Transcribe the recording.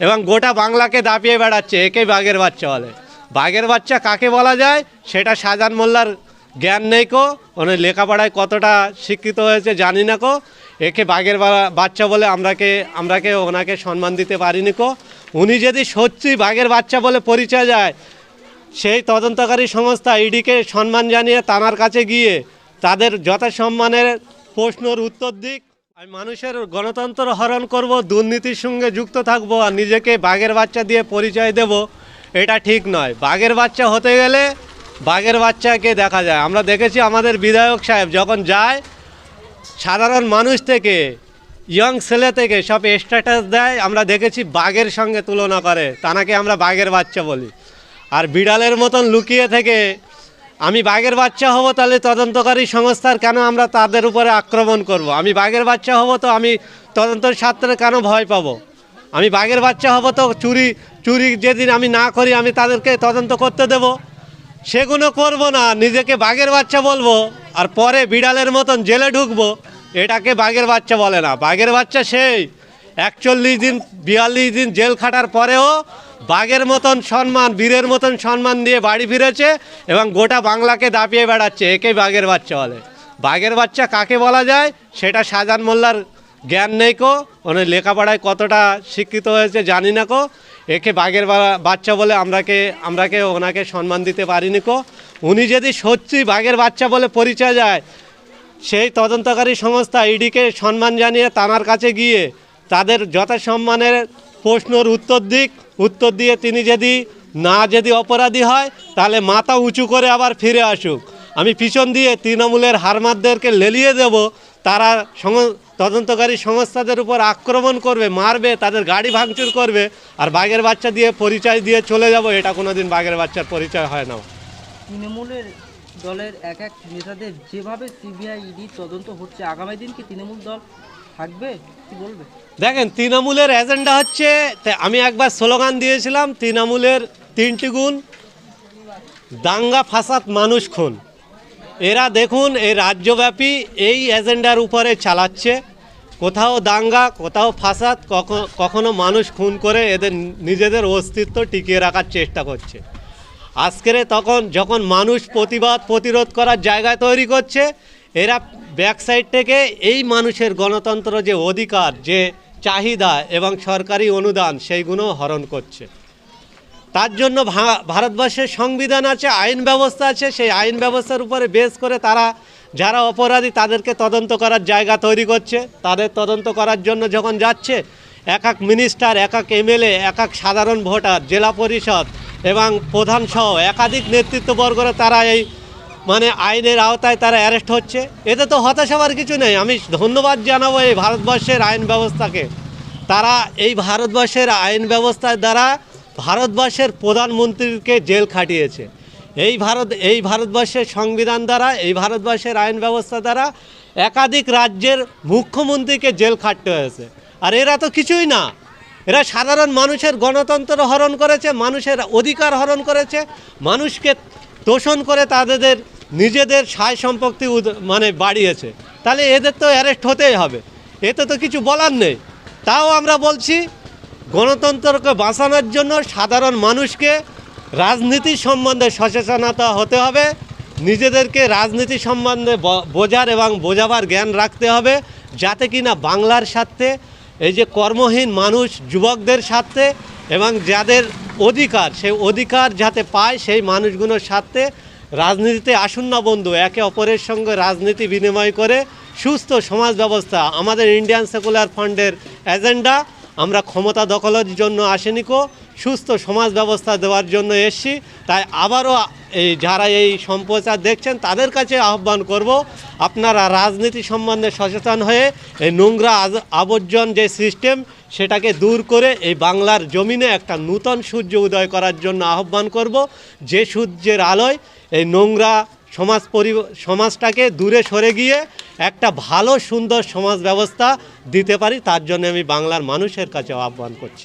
এবং গোটা বাংলাকে দাপিয়ে বেড়াচ্ছে একে বাঘের বাচ্চা বলে। বাঘের বাচ্চা কাকে বলা যায়? সেটা শাহজাহান মোল্লার জ্ঞান নেই কো, উনি লেখাপড়ায় কতটা শিক্ষিত হয়েছে জানি না কো। একে বাঘের বাচ্চা বলে আমরাকে আমরাকে, ওনাকে সম্মান দিতে পারিনি কো। উনি যদি সত্যি বাঘের বাচ্চা বলে পরিচয় যায় সেই তদন্তকারী সংস্থা ইডিকে সম্মান জানিয়ে তানার কাছে গিয়ে তাদের যথাসম্মানের প্রশ্নর উত্তর দিক আমি মানুষের গণতন্ত্র হরণ করব, দুর্নীতির সঙ্গে যুক্ত থাকব আর নিজেকে বাঘের বাচ্চা দিয়ে পরিচয় দেব, এটা ঠিক নয়। বাঘের বাচ্চা হতে গেলে বাঘের বাচ্চাকে দেখা যায়। আমরা দেখেছি আমাদের বিধায়ক সাহেব যখন যায়, সাধারণ মানুষ থেকে ইয়ং ছেলে থেকে সব স্ট্যাটাস দেয়। আমরা দেখেছি বাঘের সঙ্গে তুলনা করে। তানাকে আমরা বাঘের বাচ্চা বলি। আর বিড়ালের মতন লুকিয়ে থেকে আমি বাঘের বাচ্চা হব তাহলে তদন্তকারী সংস্থার কেন আমরা তাদের উপরে আক্রমণ করব। আমি বাঘের বাচ্চা হব তো আমি তদন্তের ছাত্রে কেন ভয় পাবো? আমি বাঘের বাচ্চা হব তো চুরি চুরি যেদিন আমি না করি আমি তাদেরকে তদন্ত করতে দেব। সেগুলো করব না, নিজেকে বাঘের বাচ্চা বলব আর পরে বিড়ালের মতন জেলে ঢুকবো। এটাকে বাঘের বাচ্চা বলে না। বাঘের বাচ্চা সেই। একচল্লিশ দিন, বিয়াল্লিশ দিন জেল খাটার পরেও বাঘের মতন সম্মান, বীরের মতন সম্মান দিয়ে বাড়ি ফিরেছে এবং গোটা বাংলাকে দাপিয়ে বেড়াচ্ছে একে বাঘের বাচ্চা বলে। বাঘের বাচ্চা কাকে বলা যায়? সেটা শাহজাহান মোল্লার জ্ঞান নেই কো, উনি লেখাপড়ায় কতটা শিক্ষিত হয়েছে জানি না কো। একে বাঘের বাচ্চা বলে আমরাকে আমরাকে, ওনাকে সম্মান দিতে পারিনি কো। উনি যদি সত্যি বাঘের বাচ্চা বলে পরিচয় যায় সেই তদন্তকারী সংস্থা ইডিকে সম্মান জানিয়ে তানার কাছে গিয়ে তাদের যথাসম্মানের প্রশ্নের উত্তর দিক। উত্তর দিয়ে তিনি যদি না যদি অপরাধী হয়, তাহলে মাথা উঁচু করে আবার ফিরে আসুক। আমি পিছন দিয়ে তৃণমূলের হারমারদেরকে লেলিয়ে দেব। তারা তদন্তকারী সংস্থাদের উপর আক্রমণ করবে, মারবে, তাদের গাড়ি ভাঙচুর করবে, আর বাঘের বাচ্চা দিয়ে পরিচয় দিয়ে চলে যাব। এটা কোনোদিন বাঘের বাচ্চার পরিচয় হয় না। তৃণমূলের দলের এক এক নেতাদের যেভাবে সিবিআই ইডি তদন্ত হচ্ছে, আগামী দিন কি তৃণমূল দল থাকবে? কি বলবে? দেখেন, তৃণমূলের এজেন্ডা হচ্ছে আমি একবার স্লোগান দিয়েছিলাম, তৃণমূলের তিনটি গুণ, দাঙ্গা ফাসাদ মানুষ খুন। এরা দেখুন এই রাজ্যব্যাপী এই এজেন্ডার উপরে চালাচ্ছে। কোথাও দাঙ্গা, কোথাও ফাসাদ, কখ- কখনো মানুষ খুন করে এদের নিজেদের অস্তিত্ব টিকিয়ে রাখার চেষ্টা করছে। আজকের তখন যখন মানুষ প্রতিবাদ, প্রতিরোধ করার জায়গা তৈরি করছে এরা ব্যাক সাইড থেকে এই মানুষের গণতন্ত্র যে অধিকার, যে চাহিদা এবং সরকারি অনুদান, সেইগুলো হরণ করছে। তার জন্য ভারতবর্ষের সংবিধান আছে, আইন ব্যবস্থা আছে, সেই আইন ব্যবস্থার উপরে বেস করে তারা, যারা অপরাধী, তাদেরকে তদন্ত করার জায়গা তৈরি করছে। তাদের তদন্ত করার জন্য যখন যাচ্ছে, এক এক মিনিস্টার এক এক এমএলএ এক এক সাধারণ ভোটার, জেলা পরিষদ এবং প্রধান সহ একাধিক নেতৃত্ববর্গরা তারা এই মানে আইনের আওতায় তারা অ্যারেস্ট হচ্ছে। এতে তো হতাশ হওয়ার কিছু নেই। আমি ধন্যবাদ জানাব এই ভারতবর্ষের আইন ব্যবস্থাকে। তারা এই ভারতবর্ষের আইন ব্যবস্থার দ্বারা ভারতবর্ষের প্রধানমন্ত্রীকে জেল খাটিয়েছে। এই ভারত, এই ভারতবর্ষের সংবিধান দ্বারা, এই ভারতবর্ষের আইন ব্যবস্থা দ্বারা একাধিক রাজ্যের মুখ্যমন্ত্রীকে জেল খাটতে হয়েছে। আর এরা তো কিছুই না। এরা সাধারণ মানুষের গণতন্ত্র হরণ করেছে, মানুষের অধিকার হরণ করেছে, মানুষকে তোষণ করে তাদের নিজেদের সায় সম্পত্তি মানে বাড়িয়েছে। তাহলে এদের তো অ্যারেস্ট হতেই হবে। এতে তো কিছু বলার নেই। তাও আমরা বলছি, গণতন্ত্রকে বাঁচানোর জন্য সাধারণ মানুষকে রাজনীতি সম্বন্ধে সচেতনতা হতে হবে। নিজেদেরকে রাজনীতি সম্বন্ধে বোঝার এবং বোঝাবার জ্ঞান রাখতে হবে, যাতে কিনা বাংলার স্বার্থে, এই যে কর্মহীন মানুষ যুবকদের স্বার্থে এবং যাদের অধিকার, সেই অধিকার যাতে পায় সেই মানুষগুলোর স্বার্থে রাজনীতিতে আসুন না বন্ধু, একে অপরের সঙ্গে রাজনীতি বিনিময় করে সুস্থ সমাজ ব্যবস্থা, আমাদের ইন্ডিয়ান সেকুলার ফান্ডের এজেন্ডা আমরা ক্ষমতা দখলের জন্য আসেনি কো, সুস্থ সমাজ ব্যবস্থা দেওয়ার জন্য এসছি, তাই আবারও এই যারা এই সম্প্রচার দেখছেন, তাদের কাছে আহ্বান করব, আপনারা রাজনীতি সম্বন্ধে সচেতন হয়ে এই নোংরা আবর্জন যে সিস্টেম সেটাকে দূর করে এই বাংলার জমিনে একটা নূতন সূর্য উদয় করার জন্য আহ্বান করব। যে সূর্যের আলোয় এই নোংরা সমাজ পরি সমাজটাকে দূরে সরে গিয়ে একটা ভালো, সুন্দর সমাজ ব্যবস্থা দিতে পারি, তার জন্য আমি বাংলার মানুষের কাছে আহ্বান করছি।